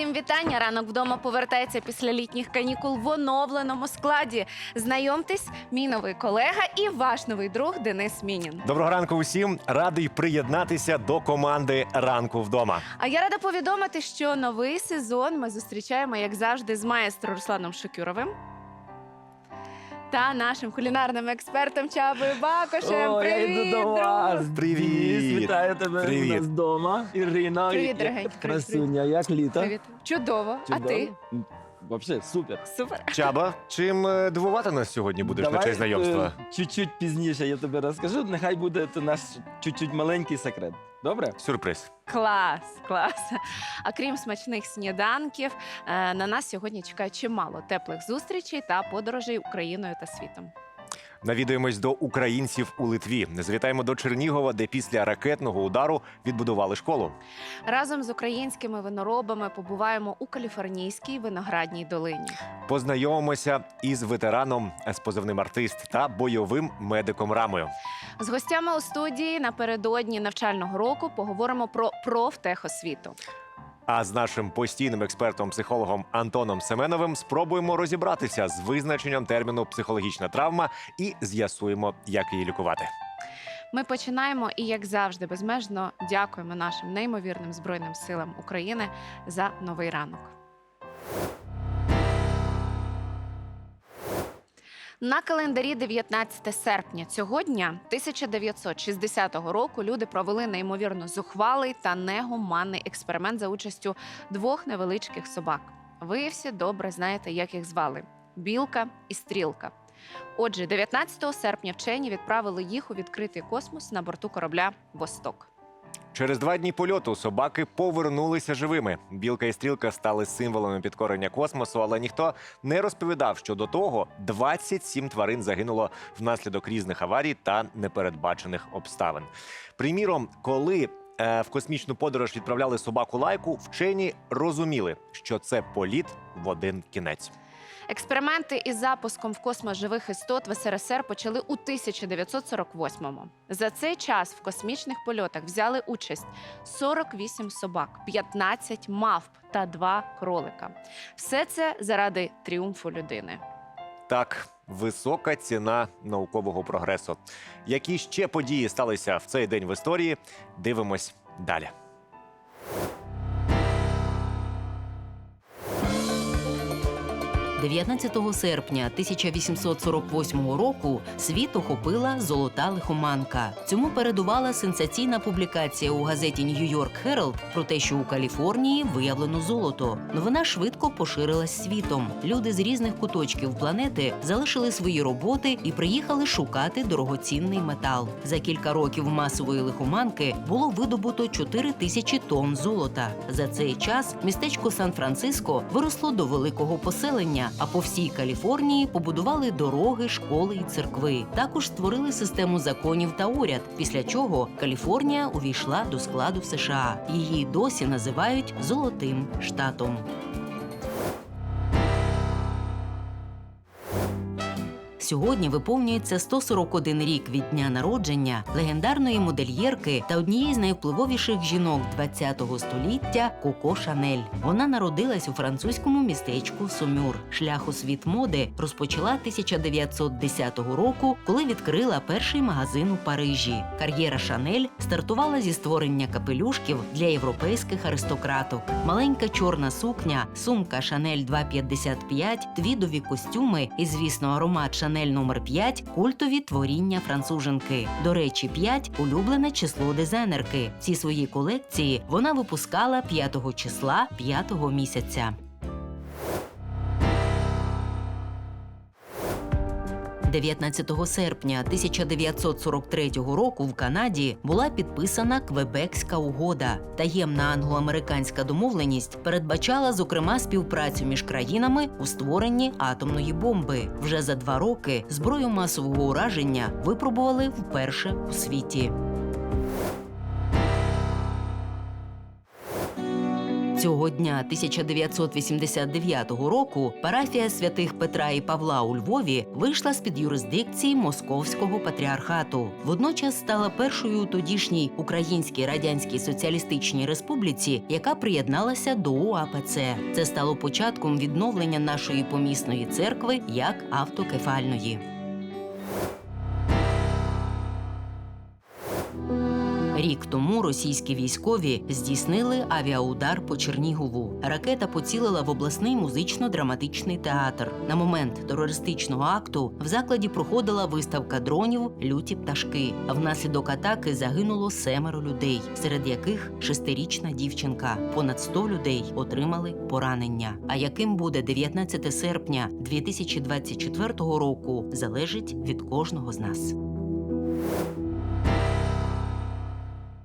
Усім вітання. Ранок вдома повертається після літніх канікул в оновленому складі. Знайомтесь, мій новий колега і ваш новий друг Денис Мінін. Доброго ранку усім. Радий приєднатися до команди ранку вдома. А я рада повідомити, що новий сезон ми зустрічаємо, як завжди, з маестро Русланом Шокюровим. Та нашим кулінарним експертом Чабою Бакошем. О, я Привіт, йду до друг! вас. Привіт. Денис, Вітаю тебе Привіт. у нас вдома. Ірина. Привіт, як- дорогенький. Красуня, як літо? Привіт. Чудово. А Чудово? ти? Вообще супер. Супер. Чаба, чим е, дивувати нас сьогодні будеш на честь знайомства? е, чуть-чуть пізніше я тобі розкажу. Нехай буде це наш чуть-чуть маленький секрет. Добре? Сюрприз. Клас, клас. А крім смачних сніданків, е, на нас сьогодні чекає чимало теплих зустрічей та подорожей Україною та світом. Навідуємось до українців у Литві. Завітаємо до Чернігова, де після ракетного удару відбудували школу. Разом з українськими виноробами побуваємо у Каліфорнійській виноградній долині. Познайомимося із ветераном з позивним артист та бойовим медиком Рамою. З гостями у студії напередодні навчального року поговоримо про профтехосвіту. А з нашим постійним експертом-психологом Антоном Семеновим спробуємо розібратися з визначенням терміну психологічна травма і з'ясуємо, як її лікувати. Ми починаємо і, як завжди, безмежно дякуємо нашим неймовірним збройним силам України за новий ранок. На календарі 19 серпня цього дня 1960 року люди провели неймовірно зухвалий та негуманний експеримент за участю двох невеличких собак. Ви всі добре знаєте, як їх звали: білка і стрілка. Отже, 19 серпня вчені відправили їх у відкритий космос на борту корабля Восток. Через два дні польоту собаки повернулися живими. Білка і стрілка стали символами підкорення космосу, але ніхто не розповідав, що до того 27 тварин загинуло внаслідок різних аварій та непередбачених обставин. Приміром, коли е, в космічну подорож відправляли собаку лайку, вчені розуміли, що це політ в один кінець. Експерименти із запуском в космос живих істот в СРСР почали у 1948-му. За цей час в космічних польотах взяли участь 48 собак, 15 мавп та 2 кролика. Все це заради тріумфу людини. Так, висока ціна наукового прогресу. Які ще події сталися в цей день в історії? Дивимось далі. – 19 серпня 1848 року світ охопила золота лихоманка. Цьому передувала сенсаційна публікація у газеті Нью-Йорк Herald про те, що у Каліфорнії виявлено золото. Новина швидко поширилась світом. Люди з різних куточків планети залишили свої роботи і приїхали шукати дорогоцінний метал. За кілька років масової лихоманки було видобуто 4 тисячі тонн золота. За цей час містечко Сан-Франциско виросло до великого поселення, а по всій Каліфорнії побудували дороги, школи і церкви. Також створили систему законів та уряд. Після чого Каліфорнія увійшла до складу США. Її досі називають золотим штатом. Сьогодні виповнюється 141 рік від дня народження легендарної модельєрки та однієї з найвпливовіших жінок ХХ століття Коко Шанель. Вона народилась у французькому містечку Сомюр. Шлях у світ моди розпочала 1910 року, коли відкрила перший магазин у Парижі. Кар'єра Шанель стартувала зі створення капелюшків для європейських аристократок. Маленька чорна сукня, сумка Шанель 255, твідові костюми і, звісно, аромат Шанель номер 5 культові творіння француженки. До речі, 5 – улюблене число дизайнерки. Ці свої колекції вона випускала 5 числа 5 місяця. 19 серпня 1943 року в Канаді була підписана Квебекська угода. Таємна англо-американська домовленість передбачала зокрема співпрацю між країнами у створенні атомної бомби. Вже за два роки зброю масового ураження випробували вперше у світі. Цього дня 1989 року парафія святих Петра і Павла у Львові вийшла з під юрисдикції Московського патріархату. Водночас стала першою у тодішній Українській Радянській Соціалістичній Республіці, яка приєдналася до УАПЦ. Це стало початком відновлення нашої помісної церкви як автокефальної. Рік тому російські військові здійснили авіаудар по Чернігову. Ракета поцілила в обласний музично-драматичний театр. На момент терористичного акту в закладі проходила виставка дронів Люті пташки. Внаслідок атаки загинуло семеро людей, серед яких шестирічна дівчинка. Понад 100 людей отримали поранення. А яким буде 19 серпня 2024 року, залежить від кожного з нас.